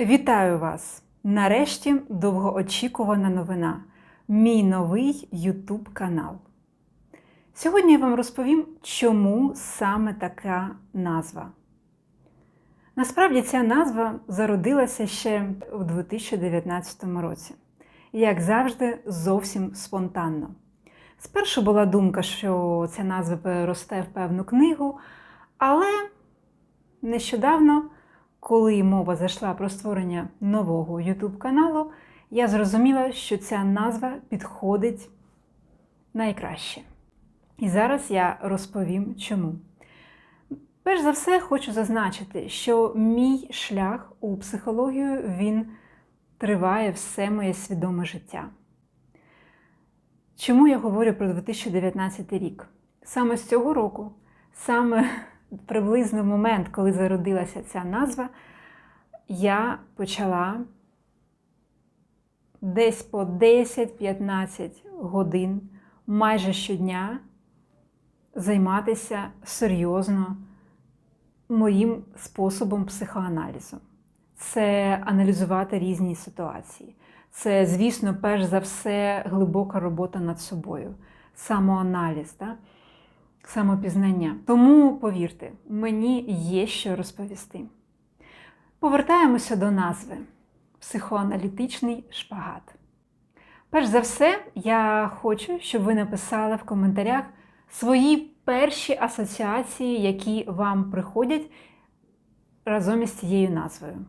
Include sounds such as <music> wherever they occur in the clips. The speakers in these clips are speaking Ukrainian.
Вітаю вас! Нарешті довгоочікувана новина. Мій новий YouTube канал. Сьогодні я вам розповім, чому саме така назва. Насправді ця назва зародилася ще у 2019 році. Як завжди, зовсім спонтанно. Спершу була думка, що ця назва переросте в певну книгу, але нещодавно, коли мова зайшла про створення нового YouTube каналу, я зрозуміла, що ця назва підходить найкраще. І зараз я розповім чому. Перш за все, хочу зазначити, що мій шлях у психологію він триває все моє свідоме життя. Чому я говорю про 2019 рік? Саме з цього року, саме приблизно в момент, коли зародилася ця назва, я почала десь по 10-15 годин майже щодня займатися серйозно моїм способом психоаналізу. Це аналізувати різні ситуації. Це, звісно, перш за все, глибока робота над собою, самоаналіз, да? Самопізнання. Тому, повірте, мені є що розповісти. Повертаємося до назви психоаналітичний шпагат. Перш за все, я хочу, щоб ви написали в коментарях свої перші асоціації, які вам приходять разом із цією назвою.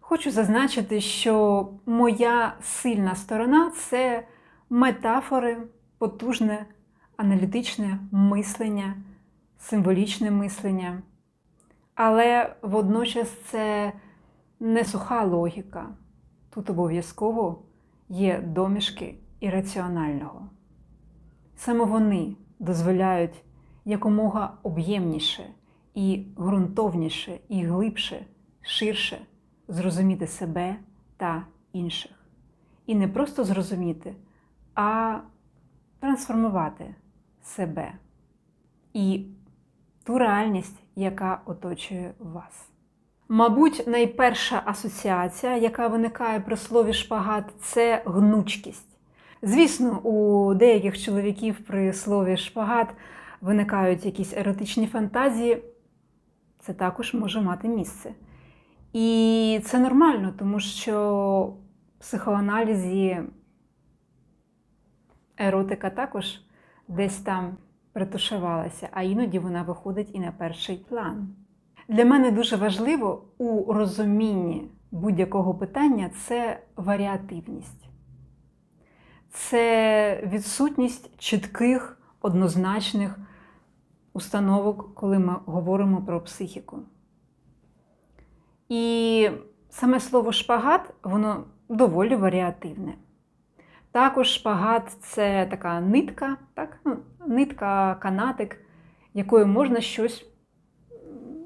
Хочу зазначити, що моя сильна сторона це метафори, потужне аналітичне мислення, символічне мислення. Але водночас це не суха логіка. Тут обов'язково є домішки ірраціонального. Саме вони дозволяють якомога об'ємніше і ґрунтовніше, і глибше, ширше зрозуміти себе та інших. І не просто зрозуміти, а трансформувати себе і ту реальність, яка оточує вас. Мабуть, найперша асоціація, яка виникає при слові шпагат, це гнучкість. Звісно, у деяких чоловіків при слові шпагат виникають якісь еротичні фантазії, це також може мати місце. І це нормально, тому що в психоаналізі еротика також десь там притушувалася, а іноді вона виходить і на перший план. Для мене дуже важливо у розумінні будь-якого питання це варіативність, це відсутність чітких, однозначних установок, коли ми говоримо про психіку. І саме слово шпагат, воно доволі варіативне. Також шпагат це така нитка, так? Ну, нитка, канатик, якою можна щось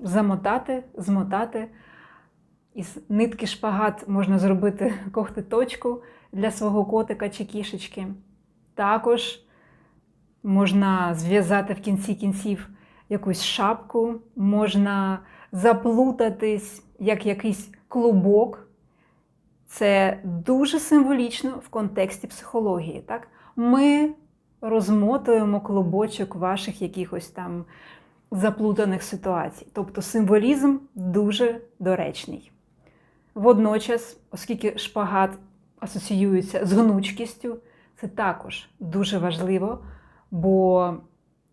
замотати, змотати. Із нитки шпагат можна зробити <laughs> когтиточку для свого котика чи кішечки. Також можна зв'язати в кінці кінців якусь шапку, можна заплутатись як якийсь клубок. Це дуже символічно в контексті психології. Так? Ми розмотуємо клубочок ваших якихось там заплутаних ситуацій. Тобто символізм дуже доречний. Водночас, оскільки шпагат асоціюється з гнучкістю, це також дуже важливо, бо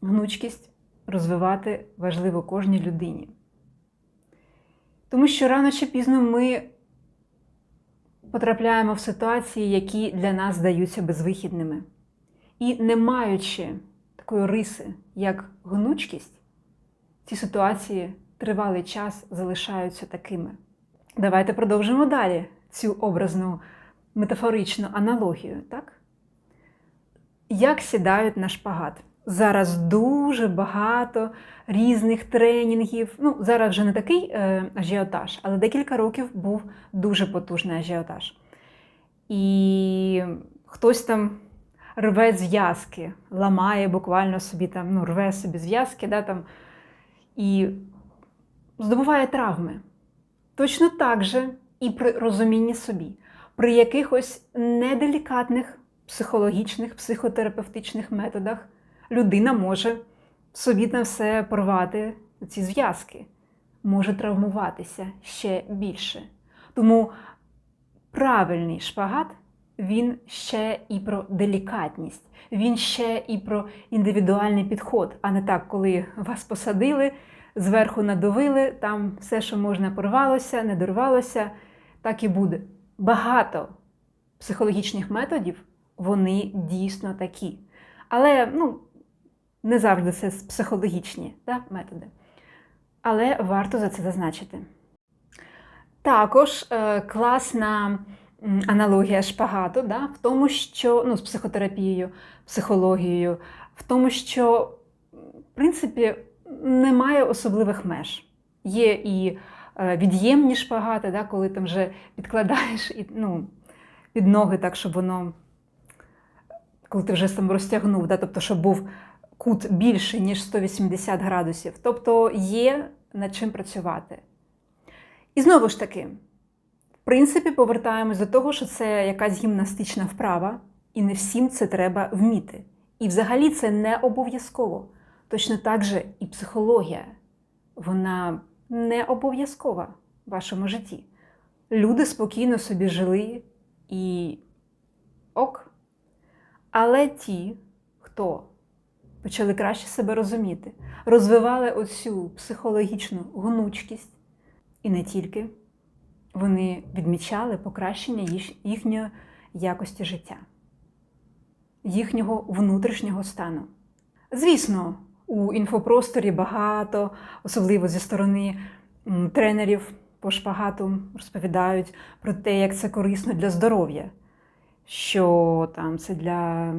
гнучкість розвивати важливо кожній людині. Тому що рано чи пізно ми потрапляємо в ситуації, які для нас здаються безвихідними. І не маючи такої риси, як гнучкість, ці ситуації тривалий час залишаються такими. Давайте продовжимо далі цю образну метафоричну аналогію. так? Як сідають на шпагат? Зараз дуже багато різних тренінгів. Ну, зараз вже не такий е, ажіотаж, але декілька років був дуже потужний ажіотаж. І хтось там рве зв'язки, ламає буквально собі там, ну, рве собі зв'язки, да, там, і здобуває травми. Точно так же і при розумінні собі, при якихось неделікатних психологічних, психотерапевтичних методах людина може собі на все порвати ці зв'язки, може травмуватися ще більше. Тому правильний шпагат він ще і про делікатність, він ще і про індивідуальний підход, а не так, коли вас посадили, зверху надавили, там все, що можна, порвалося, не дорвалося, так і буде. Багато психологічних методів, вони дійсно такі. Але ну, не завжди це психологічні да, методи. Але варто за це зазначити. Також е, класна аналогія шпагату да, в тому, що ну, з психотерапією, психологією, в тому, що, в принципі, немає особливих меж. Є і е, від'ємні шпагати, да, коли там вже підкладаєш і, ну, під ноги так, щоб воно, коли ти вже там розтягнув, да, тобто, щоб був кут більший, ніж 180 градусів. Тобто є над чим працювати. І знову ж таки, в принципі, повертаємось до того, що це якась гімнастична вправа, і не всім це треба вміти. І взагалі це не обов'язково. Точно так же і психологія. Вона не обов'язкова в вашому житті. Люди спокійно собі жили і ок. Але ті, хто почали краще себе розуміти, розвивали оцю психологічну гнучкість, і не тільки, вони відмічали покращення їхньої якості життя, їхнього внутрішнього стану. Звісно, у інфопросторі багато, особливо зі сторони тренерів по шпагату, розповідають про те, як це корисно для здоров'я, що там це для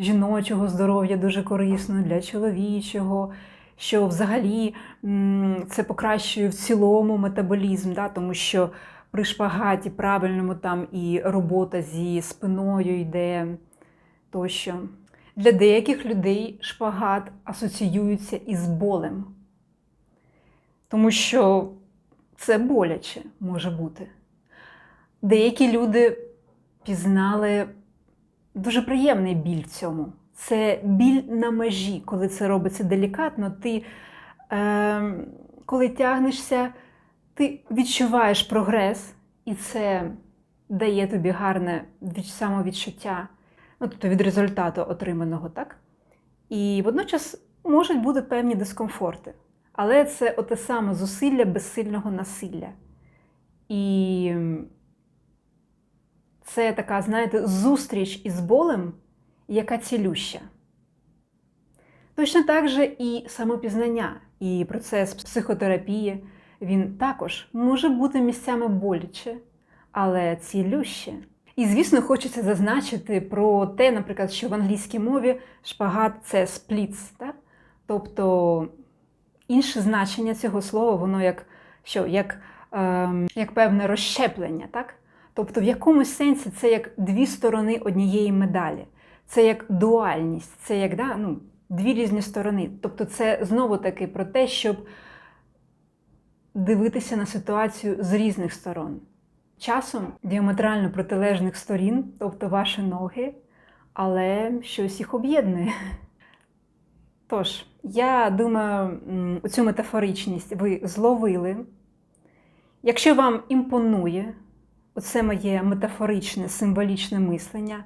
жіночого здоров'я дуже корисно, для чоловічого, що взагалі це покращує в цілому метаболізм, да, тому що при шпагаті правильному там і робота зі спиною йде тощо. Для деяких людей шпагат асоціюється із болем, тому що це боляче може бути. Деякі люди пізнали дуже приємний біль в цьому. Це біль на межі, коли це робиться делікатно. Ти, е, коли тягнешся, ти відчуваєш прогрес, і це дає тобі гарне самовідчуття, ну, тобто від результату отриманого, так? І водночас можуть бути певні дискомфорти. Але це оте саме зусилля безсильного насилля. І це така, знаєте, зустріч із болем, яка цілюща. Точно так же і самопізнання, і процес психотерапії, він також може бути місцями боляче, але цілюще. І, звісно, хочеться зазначити про те, наприклад, що в англійській мові шпагат це спліц, так? тобто інше значення цього слова, воно як що, як, е, як певне розщеплення. так? Тобто, в якомусь сенсі це як дві сторони однієї медалі, це як дуальність, це як да, ну, дві різні сторони. Тобто, це знову-таки про те, щоб дивитися на ситуацію з різних сторон. Часом діаметрально протилежних сторін, тобто ваші ноги, але щось їх об'єднує. Тож, я думаю, цю метафоричність ви зловили. Якщо вам імпонує оце моє метафоричне, символічне мислення,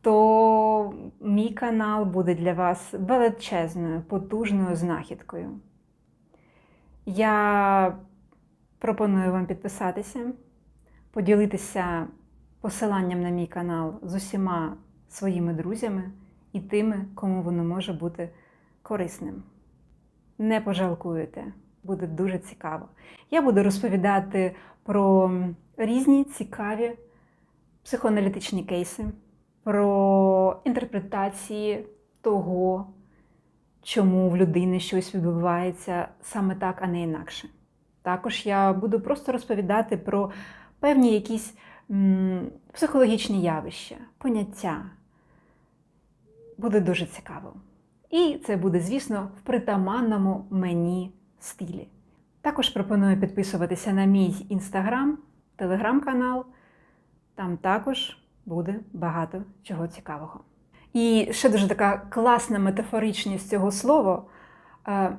то мій канал буде для вас величезною, потужною знахідкою. Я пропоную вам підписатися, поділитися посиланням на мій канал з усіма своїми друзями і тими, кому воно може бути корисним. Не пожалкуєте, буде дуже цікаво. Я буду розповідати про різні цікаві психоаналітичні кейси, про інтерпретації того, чому в людини щось відбувається саме так, а не інакше. Також я буду просто розповідати про певні якісь психологічні явища, поняття. Буде дуже цікаво. І це буде, звісно, в притаманному мені стилі. Також пропоную підписуватися на мій інстаграм, телеграм-канал. Там також буде багато чого цікавого. І ще дуже така класна метафоричність цього слова е,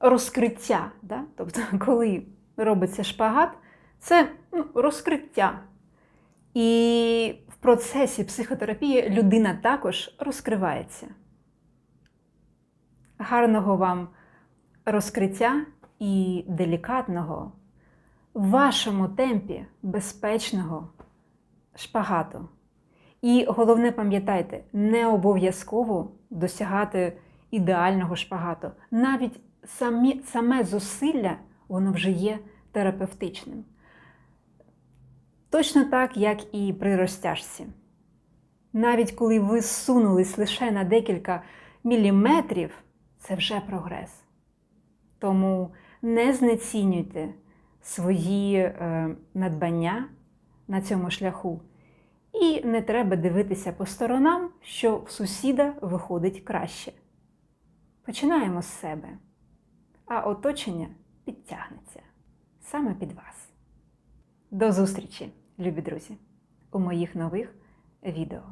розкриття. Да? Тобто, <laughs> коли робиться шпагат, це ну, розкриття. І в процесі психотерапії людина також розкривається. Гарного вам розкриття і делікатного в вашому темпі безпечного шпагату. І головне, пам'ятайте, не обов'язково досягати ідеального шпагату. Навіть самі, саме зусилля, воно вже є терапевтичним. Точно так, як і при розтяжці. Навіть коли ви сунулись лише на декілька міліметрів, це вже прогрес. Тому не знецінюйте свої е, надбання на цьому шляху. І не треба дивитися по сторонам, що в сусіда виходить краще. Починаємо з себе, а оточення підтягнеться саме під вас. До зустрічі, любі друзі, у моїх нових відео.